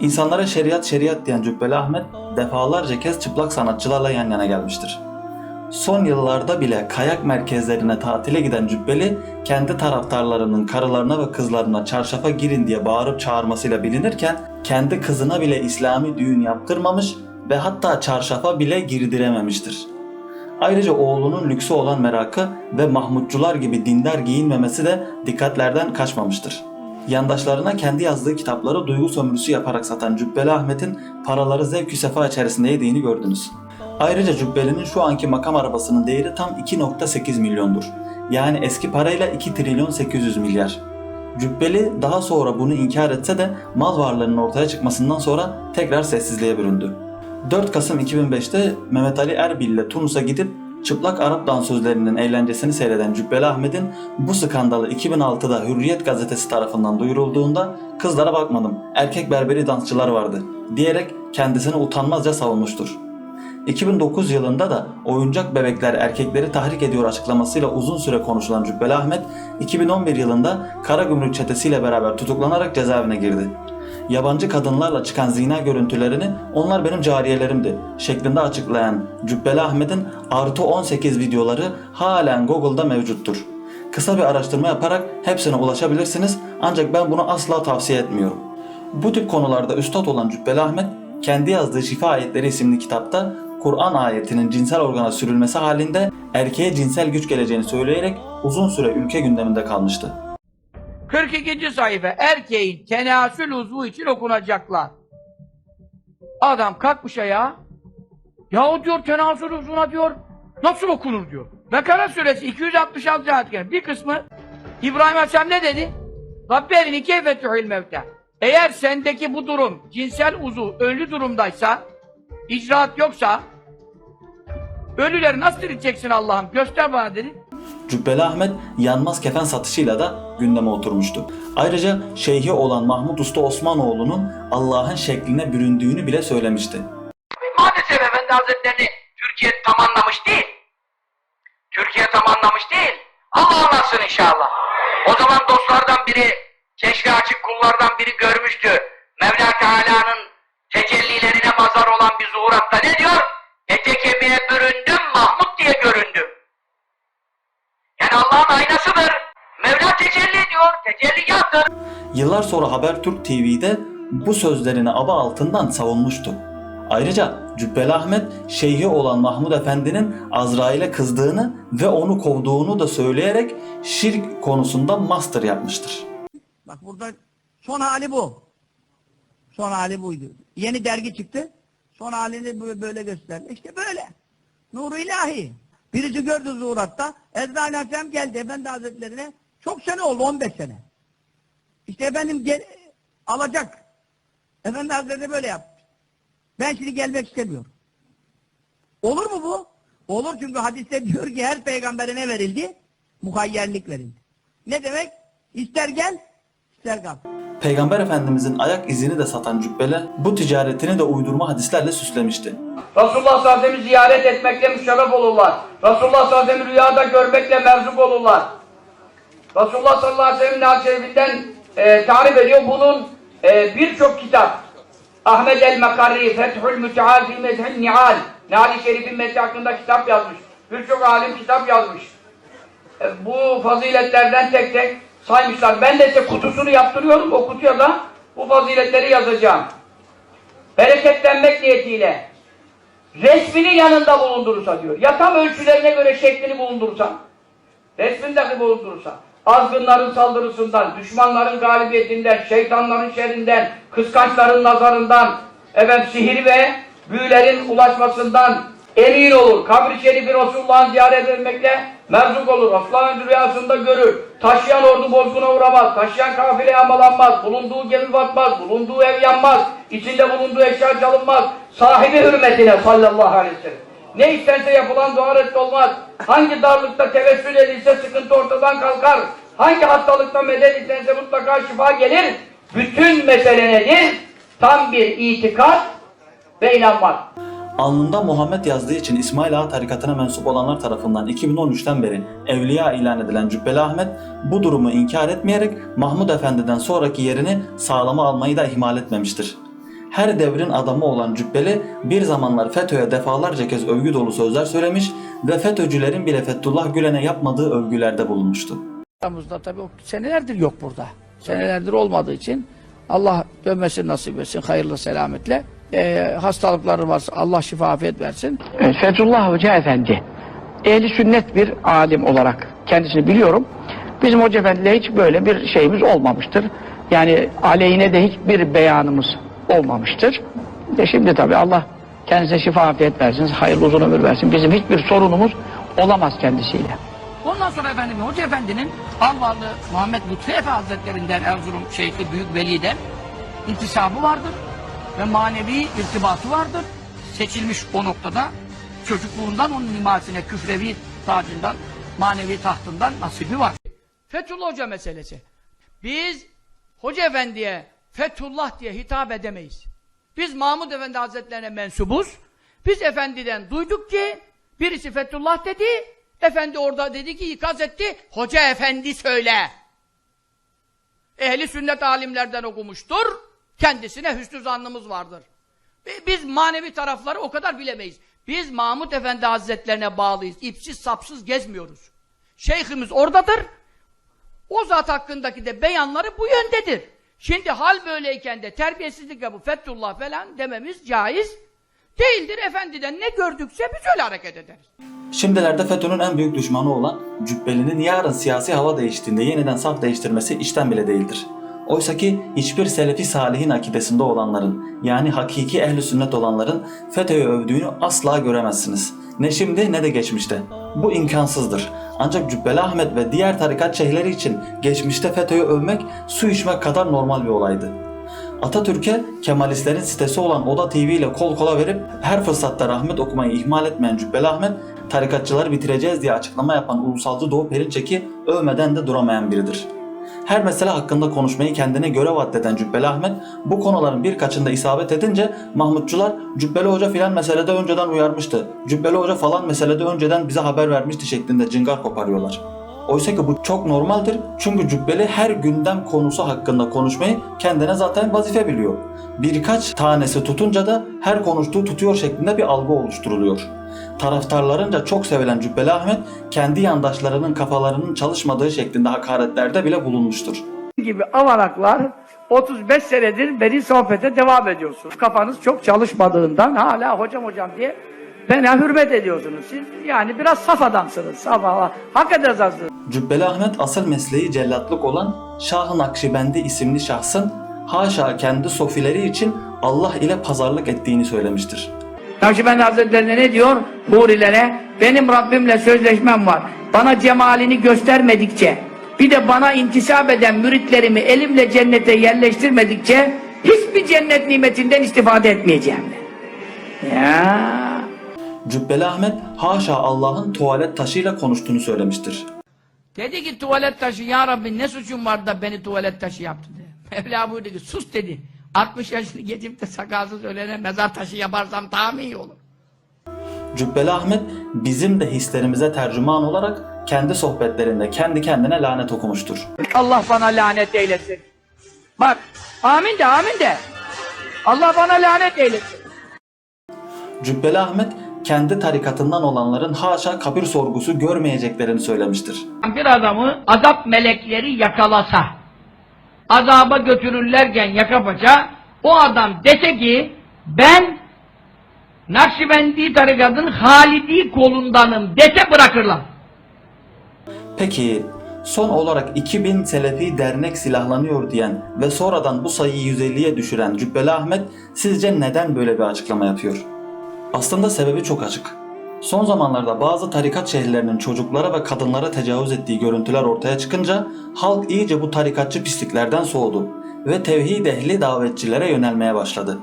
İnsanlara şeriat şeriat diyen Cübbeli Ahmet defalarca kez çıplak sanatçılarla yan yana gelmiştir. Son yıllarda bile kayak merkezlerine tatile giden Cübbeli, kendi taraftarlarının karılarına ve kızlarına çarşafa girin diye bağırıp çağırmasıyla bilinirken, kendi kızına bile İslami düğün yaptırmamış ve hatta çarşafa bile girdirememiştir. Ayrıca oğlunun lüksü olan merakı ve Mahmutçular gibi dindar giyinmemesi de dikkatlerden kaçmamıştır. Yandaşlarına kendi yazdığı kitapları duygu sömürüsü yaparak satan Cübbeli Ahmet'in paraları zevk sefa içerisinde yediğini gördünüz. Ayrıca Cübbeli'nin şu anki makam arabasının değeri tam 2.8 milyondur. Yani eski parayla 2 trilyon 800 milyar. Cübbeli daha sonra bunu inkar etse de mal varlığının ortaya çıkmasından sonra tekrar sessizliğe büründü. 4 Kasım 2005'te Mehmet Ali Erbil ile Tunus'a gidip çıplak Arap dansözlerinin eğlencesini seyreden Cübbeli Ahmet'in bu skandalı 2006'da Hürriyet gazetesi tarafından duyurulduğunda kızlara bakmadım, erkek berberi dansçılar vardı diyerek kendisini utanmazca savunmuştur. 2009 yılında da oyuncak bebekler erkekleri tahrik ediyor açıklamasıyla uzun süre konuşulan Cübbeli Ahmet, 2011 yılında Karagümrük çetesiyle beraber tutuklanarak cezaevine girdi. Yabancı kadınlarla çıkan zina görüntülerini onlar benim cariyelerimdi şeklinde açıklayan Cübbeli Ahmet'in artı 18 videoları halen Google'da mevcuttur. Kısa bir araştırma yaparak hepsine ulaşabilirsiniz ancak ben bunu asla tavsiye etmiyorum. Bu tip konularda üstad olan Cübbeli Ahmet kendi yazdığı Şifa Ayetleri isimli kitapta Kur'an ayetinin cinsel organa sürülmesi halinde erkeğe cinsel güç geleceğini söyleyerek uzun süre ülke gündeminde kalmıştı. 42. sayfa erkeğin tenasül uzvu için okunacaklar. Adam kalkmış ayağa. Ya o diyor tenasül uzvuna diyor nasıl okunur diyor. Bekara suresi 266 ayet. Bir kısmı İbrahim Aleyhisselam ne dedi? Rabberini keyfetühül mevte. Eğer sendeki bu durum cinsel uzu ölü durumdaysa icraat yoksa ölüleri nasıl dirilteceksin Allah'ım göster bana dedi. Cübbeli Ahmet yanmaz kefen satışıyla da gündeme oturmuştu. Ayrıca şeyhi olan Mahmud Usta Osmanoğlu'nun Allah'ın şekline büründüğünü bile söylemişti. Maalesef Efendi Hazretlerini Türkiye tam anlamış değil. Türkiye tam anlamış değil. Allah anlatsın inşallah. O zaman dostlardan biri, keşfi açık kullardan biri görmüştü. Mevla Teala'nın tecellilerine mazar olan bir zuhuratta ne diyor? Ete kemiğe büründüm, Yani Allah'ın aynasıdır. Mevla tecelli ediyor, tecelliyattır. Yıllar sonra Habertürk TV'de bu sözlerini aba altından savunmuştu. Ayrıca Cübbeli Ahmet şeyhi olan Mahmud Efendi'nin Azrail'e kızdığını ve onu kovduğunu da söyleyerek şirk konusunda master yapmıştır. Bak burada son hali bu. Son hali buydu. Yeni dergi çıktı. Son halini bö- böyle gösterdi. İşte böyle. Nuru ilahi. Birisi gördü zuhuratta. Ezra Aleyhisselam geldi Efendi Hazretlerine. Çok sene oldu 15 sene. İşte efendim gel, alacak. Efendi Hazretleri böyle yaptı. Ben şimdi gelmek istemiyorum. Olur mu bu? Olur çünkü hadiste diyor ki her peygambere ne verildi? Muhayyerlik verildi. Ne demek? İster gel, ister kal. Peygamber Efendimizin ayak izini de satan Cübbeli bu ticaretini de uydurma hadislerle süslemişti. Resulullah sallallahu ziyaret etmekle müşerref olurlar. Resulullah sallallahu rüyada görmekle merzuk olurlar. Resulullah sallallahu aleyhi ve sellem'in hadis-i e, tarif ediyor. Bunun e, birçok kitap. Ahmed el-Mekarri, Fethül Müteal fi Mezhel Nial. Nihal-i Şerif'in methi hakkında kitap yazmış. Birçok alim kitap yazmış. E, bu faziletlerden tek tek saymışlar. Ben de size kutusunu yaptırıyorum. O kutuya da bu faziletleri yazacağım. Bereketlenmek niyetiyle resmini yanında bulundurursa diyor. Ya tam ölçülerine göre şeklini bulundurursa, resmini dahi bulundurursa, azgınların saldırısından, düşmanların galibiyetinden, şeytanların şerrinden, kıskançların nazarından, efendim sihir ve büyülerin ulaşmasından emin olur. Kabri şerifi Resulullah'ın ziyaret etmekle merzuk olur. Resulullah'ın rüyasında görür. Taşıyan ordu bozguna uğramaz. Taşıyan kafile yağmalanmaz. Bulunduğu gemi batmaz. Bulunduğu ev yanmaz. içinde bulunduğu eşya çalınmaz. Sahibi hürmetine sallallahu aleyhi ve sellem. Ne istense yapılan dua olmaz. Hangi darlıkta tevessül edilse sıkıntı ortadan kalkar. Hangi hastalıkta medet istense mutlaka şifa gelir. Bütün mesele nedir? Tam bir itikat ve inanmak. Alnında Muhammed yazdığı için İsmail Ağa tarikatına mensup olanlar tarafından 2013'ten beri evliya ilan edilen Cübbeli Ahmet bu durumu inkar etmeyerek Mahmud Efendi'den sonraki yerini sağlama almayı da ihmal etmemiştir. her devrin adamı olan Cübbeli bir zamanlar FETÖ'ye defalarca kez övgü dolu sözler söylemiş ve FETÖ'cülerin bile Fethullah Gülen'e yapmadığı övgülerde bulunmuştu. Aramızda tabii senelerdir yok burada. Senelerdir olmadığı için Allah dönmesini nasip etsin hayırlı selametle. Ee, hastalıkları varsa Allah şifa afiyet versin. Fethullah Hoca Efendi ehli sünnet bir alim olarak kendisini biliyorum. Bizim Hoca Efendi'yle hiç böyle bir şeyimiz olmamıştır. Yani aleyhine de hiçbir beyanımız olmamıştır. De şimdi tabii Allah kendisine şifa afiyet versin, hayırlı uzun ömür versin. Bizim hiçbir sorunumuz olamaz kendisiyle. Ondan sonra efendim Hoca Efendi'nin Alvarlı Muhammed Lütfi Efe Hazretlerinden Erzurum Şeyh'i Büyük Veli'den intisabı vardır ve manevi irtibatı vardır. Seçilmiş o noktada çocukluğundan onun nimasine küfrevi tacından, manevi tahtından nasibi var. Fethullah Hoca meselesi. Biz Hoca Efendi'ye Fethullah diye hitap edemeyiz. Biz Mahmud Efendi Hazretlerine mensubuz. Biz Efendi'den duyduk ki birisi Fethullah dedi. Efendi orada dedi ki ikaz etti. Hoca Efendi söyle. Ehli sünnet alimlerden okumuştur. Kendisine hüsnü zannımız vardır. Bi- Biz manevi tarafları o kadar bilemeyiz. Biz Mahmud Efendi Hazretlerine bağlıyız. İpsiz sapsız gezmiyoruz. Şeyhimiz oradadır. O zat hakkındaki de beyanları bu yöndedir. Şimdi hal böyleyken de terbiyesizlik yapıp Fethullah falan dememiz caiz değildir. Efendiden ne gördükse biz öyle hareket ederiz. Şimdilerde FETÖ'nün en büyük düşmanı olan Cübbeli'nin yarın siyasi hava değiştiğinde yeniden saf değiştirmesi işten bile değildir. Oysa ki hiçbir Selefi Salih'in akidesinde olanların yani hakiki ehli sünnet olanların FETÖ'yü övdüğünü asla göremezsiniz. Ne şimdi ne de geçmişte. Bu imkansızdır. Ancak Cübbeli Ahmet ve diğer tarikat şeyhleri için geçmişte FETÖ'yü övmek su içmek kadar normal bir olaydı. Atatürk'e Kemalistlerin sitesi olan Oda TV ile kol kola verip her fırsatta rahmet okumayı ihmal etmeyen Cübbeli Ahmet, tarikatçıları bitireceğiz diye açıklama yapan ulusalcı Doğu Perinçek'i övmeden de duramayan biridir. Her mesele hakkında konuşmayı kendine görev addeden Cübbeli Ahmet, bu konuların birkaçında isabet edince Mahmutçular Cübbeli Hoca filan meselede önceden uyarmıştı, Cübbeli Hoca falan meselede önceden bize haber vermişti şeklinde cıngar koparıyorlar. Oysa ki bu çok normaldir çünkü Cübbeli her gündem konusu hakkında konuşmayı kendine zaten vazife biliyor. Birkaç tanesi tutunca da her konuştuğu tutuyor şeklinde bir algı oluşturuluyor. Taraftarlarınca çok sevilen Cübbeli Ahmet kendi yandaşlarının kafalarının çalışmadığı şeklinde hakaretlerde bile bulunmuştur. gibi avaraklar 35 senedir beni sohbete devam ediyorsunuz. Kafanız çok çalışmadığından hala hocam hocam diye bana hürmet ediyorsunuz. Siz yani biraz saf adamsınız. Saf, hakikaten safsınız. Cübbeli Ahmet asıl mesleği cellatlık olan Şah-ı Nakşibendi isimli şahsın haşa kendi sofileri için Allah ile pazarlık ettiğini söylemiştir. Nakşibendi Hazretlerine ne diyor? Hurilere benim Rabbimle sözleşmem var. Bana cemalini göstermedikçe bir de bana intisap eden müritlerimi elimle cennete yerleştirmedikçe hiçbir cennet nimetinden istifade etmeyeceğim. Ya Cübbeli Ahmet haşa Allah'ın tuvalet taşıyla konuştuğunu söylemiştir. Dedi ki tuvalet taşı ya Rabbi ne suçum var da beni tuvalet taşı yaptı dedi. Mevla buyurdu ki sus dedi. 60 yaşını geçip de sakalsız ölene mezar taşı yaparsam daha mı iyi olur? Cübbeli Ahmet bizim de hislerimize tercüman olarak kendi sohbetlerinde kendi kendine lanet okumuştur. Allah bana lanet eylesin. Bak amin de amin de. Allah bana lanet eylesin. Cübbeli Ahmet kendi tarikatından olanların haşa kabir sorgusu görmeyeceklerini söylemiştir. Bir adamı azap melekleri yakalasa, azaba götürürlerken yaka paça, o adam dese ki ben Nakşibendi tarikatın Halidi kolundanım dese bırakırlar. Peki son olarak 2000 Selefi dernek silahlanıyor diyen ve sonradan bu sayıyı 150'ye düşüren Cübbeli Ahmet sizce neden böyle bir açıklama yapıyor? Aslında sebebi çok açık. Son zamanlarda bazı tarikat şehirlerinin çocuklara ve kadınlara tecavüz ettiği görüntüler ortaya çıkınca halk iyice bu tarikatçı pisliklerden soğudu ve tevhid ehli davetçilere yönelmeye başladı.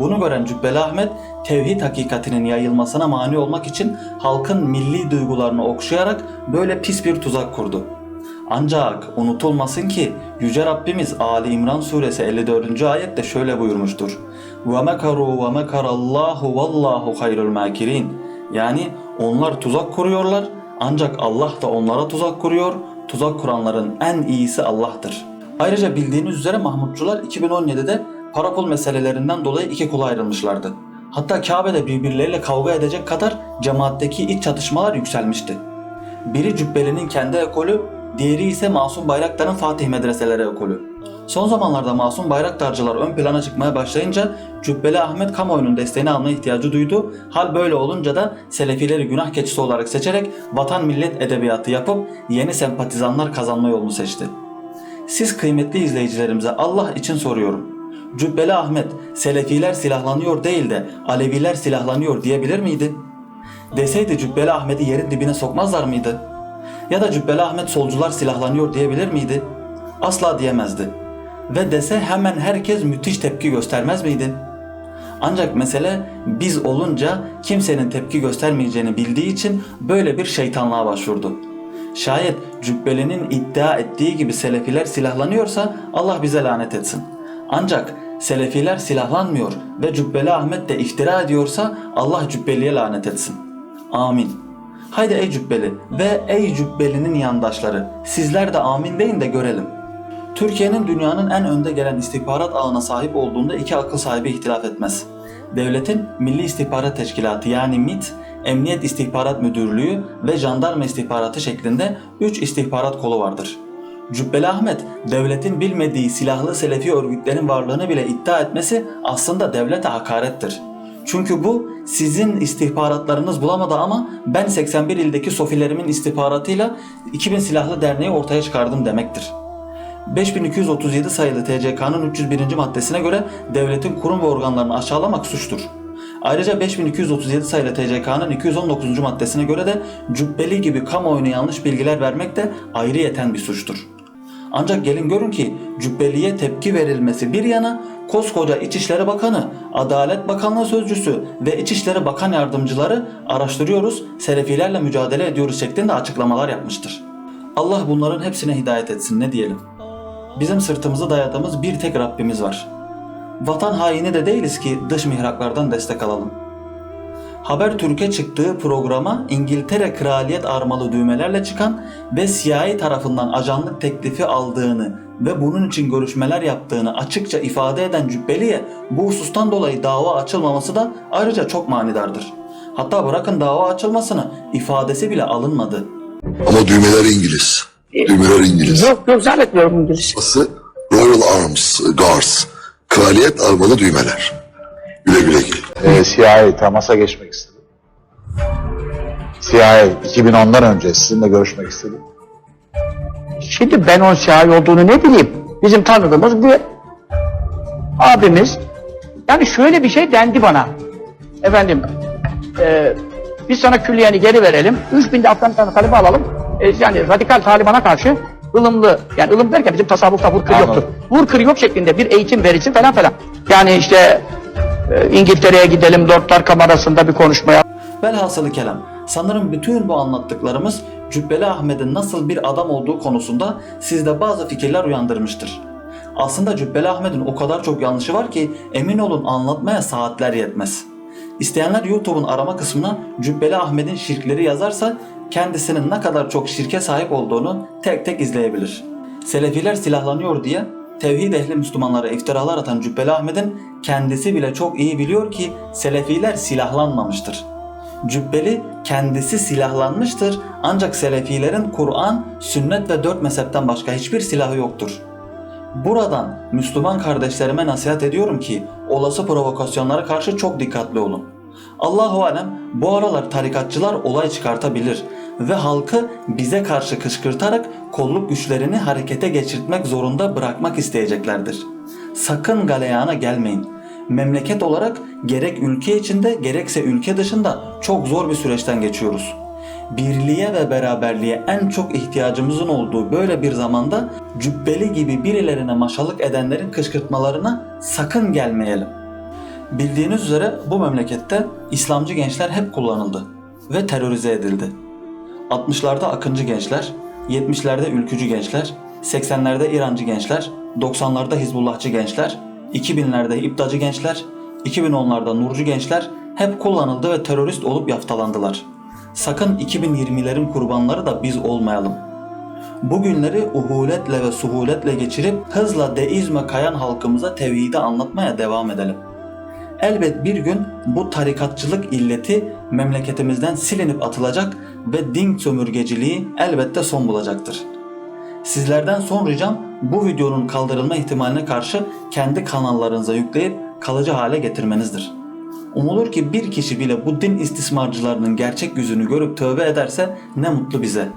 Bunu gören Cübbeli Ahmet, tevhid hakikatinin yayılmasına mani olmak için halkın milli duygularını okşayarak böyle pis bir tuzak kurdu. Ancak unutulmasın ki Yüce Rabbimiz Ali İmran suresi 54. ayette şöyle buyurmuştur. وَمَكَرُوا وَمَكَرَ اللّٰهُ وَاللّٰهُ خَيْرُ الْمَاكِرِينَ Yani onlar tuzak kuruyorlar ancak Allah da onlara tuzak kuruyor. Tuzak kuranların en iyisi Allah'tır. Ayrıca bildiğiniz üzere Mahmutçular 2017'de para pul meselelerinden dolayı iki kula ayrılmışlardı. Hatta Kabe'de birbirleriyle kavga edecek kadar cemaatteki iç çatışmalar yükselmişti. Biri Cübbeli'nin kendi ekolü, diğeri ise Masum Bayraktar'ın Fatih Medreseleri ekolü. Son zamanlarda Masum Bayraktarcılar ön plana çıkmaya başlayınca Cübbeli Ahmet kamuoyunun desteğini alma ihtiyacı duydu. Hal böyle olunca da Selefileri günah keçisi olarak seçerek vatan millet edebiyatı yapıp yeni sempatizanlar kazanma yolunu seçti. Siz kıymetli izleyicilerimize Allah için soruyorum. Cübbeli Ahmet Selefiler silahlanıyor değil de Aleviler silahlanıyor diyebilir miydi? Deseydi Cübbeli Ahmet'i yerin dibine sokmazlar mıydı? Ya da Cübbeli Ahmet solcular silahlanıyor diyebilir miydi? Asla diyemezdi. Ve dese hemen herkes müthiş tepki göstermez miydi? Ancak mesele biz olunca kimsenin tepki göstermeyeceğini bildiği için böyle bir şeytanlığa başvurdu. Şayet Cübbeli'nin iddia ettiği gibi Selefiler silahlanıyorsa Allah bize lanet etsin. Ancak Selefiler silahlanmıyor ve Cübbeli Ahmet de iftira ediyorsa Allah Cübbeli'ye lanet etsin. Amin. Haydi ey Cübbeli ve ey Cübbeli'nin yandaşları sizler de amin deyin de görelim. Türkiye'nin dünyanın en önde gelen istihbarat ağına sahip olduğunda iki akıl sahibi ihtilaf etmez. Devletin Milli İstihbarat Teşkilatı yani MİT, Emniyet İstihbarat Müdürlüğü ve Jandarma İstihbaratı şeklinde 3 istihbarat kolu vardır. Cübbeli Ahmet, devletin bilmediği silahlı Selefi örgütlerin varlığını bile iddia etmesi aslında devlete hakarettir. Çünkü bu sizin istihbaratlarınız bulamadı ama ben 81 ildeki sofilerimin istihbaratıyla 2000 silahlı derneği ortaya çıkardım demektir. 5237 sayılı TCK'nın 301. maddesine göre devletin kurum ve organlarını aşağılamak suçtur. Ayrıca 5237 sayılı TCK'nın 219. maddesine göre de cübbeli gibi kamuoyuna yanlış bilgiler vermek de ayrıyeten bir suçtur. Ancak gelin görün ki cübbeliye tepki verilmesi bir yana koskoca İçişleri Bakanı, Adalet Bakanlığı Sözcüsü ve İçişleri Bakan Yardımcıları araştırıyoruz, Selefilerle mücadele ediyoruz şeklinde açıklamalar yapmıştır. Allah bunların hepsine hidayet etsin ne diyelim. Bizim sırtımızı dayadığımız bir tek Rabbimiz var. Vatan haini de değiliz ki dış mihraklardan destek alalım. Habertürk'e çıktığı programa İngiltere kraliyet armalı düğmelerle çıkan ve CIA tarafından ajanlık teklifi aldığını ve bunun için görüşmeler yaptığını açıkça ifade eden Cübbeli'ye bu husustan dolayı dava açılmaması da ayrıca çok manidardır. Hatta bırakın dava açılmasını ifadesi bile alınmadı. Ama düğmeler İngiliz. Düğmeler İngiliz. Yok yok zannetmiyorum İngiliz. Burası Royal Arms Guards. Kraliyet armalı düğmeler. Güle güle. E, CIA temasa geçmek istedi. CIA 2010'dan önce sizinle görüşmek istedi. Şimdi ben onun şahi olduğunu ne bileyim. Bizim tanıdığımız bir abimiz. Yani şöyle bir şey dendi bana. Efendim, e, biz sana külliyeni geri verelim. 3000 de Afganistan talibi alalım. E, yani radikal Taliban'a karşı ılımlı, yani ılım derken bizim tasavvufta vur kır yoktur. Vur kır yok şeklinde bir eğitim verilsin falan falan. Yani işte İngiltere'ye gidelim, Lordlar Kamerası'nda bir konuşma yap- Velhasılı kelam, sanırım bütün bu anlattıklarımız Cübbeli Ahmet'in nasıl bir adam olduğu konusunda sizde bazı fikirler uyandırmıştır. Aslında Cübbeli Ahmet'in o kadar çok yanlışı var ki emin olun anlatmaya saatler yetmez. İsteyenler YouTube'un arama kısmına Cübbeli Ahmet'in şirkleri yazarsa kendisinin ne kadar çok şirke sahip olduğunu tek tek izleyebilir. Selefiler silahlanıyor diye tevhid ehli Müslümanlara iftiralar atan Cübbeli Ahmet'in kendisi bile çok iyi biliyor ki Selefiler silahlanmamıştır. Cübbeli kendisi silahlanmıştır ancak Selefilerin Kur'an, sünnet ve dört mezhepten başka hiçbir silahı yoktur. Buradan Müslüman kardeşlerime nasihat ediyorum ki olası provokasyonlara karşı çok dikkatli olun. Allahu alem bu aralar tarikatçılar olay çıkartabilir ve halkı bize karşı kışkırtarak kolluk güçlerini harekete geçirtmek zorunda bırakmak isteyeceklerdir. Sakın galeyana gelmeyin. Memleket olarak gerek ülke içinde gerekse ülke dışında çok zor bir süreçten geçiyoruz birliğe ve beraberliğe en çok ihtiyacımızın olduğu böyle bir zamanda cübbeli gibi birilerine maşalık edenlerin kışkırtmalarına sakın gelmeyelim. Bildiğiniz üzere bu memlekette İslamcı gençler hep kullanıldı ve terörize edildi. 60'larda akıncı gençler, 70'lerde ülkücü gençler, 80'lerde İrancı gençler, 90'larda Hizbullahçı gençler, 2000'lerde İptacı gençler, 2010'larda Nurcu gençler hep kullanıldı ve terörist olup yaftalandılar. Sakın 2020'lerin kurbanları da biz olmayalım. Bu günleri uhuletle ve suhuletle geçirip hızla deizme kayan halkımıza tevhidi anlatmaya devam edelim. Elbet bir gün bu tarikatçılık illeti memleketimizden silinip atılacak ve din sömürgeciliği elbette son bulacaktır. Sizlerden son ricam bu videonun kaldırılma ihtimaline karşı kendi kanallarınıza yükleyip kalıcı hale getirmenizdir. Umulur ki bir kişi bile bu din istismarcılarının gerçek yüzünü görüp tövbe ederse ne mutlu bize.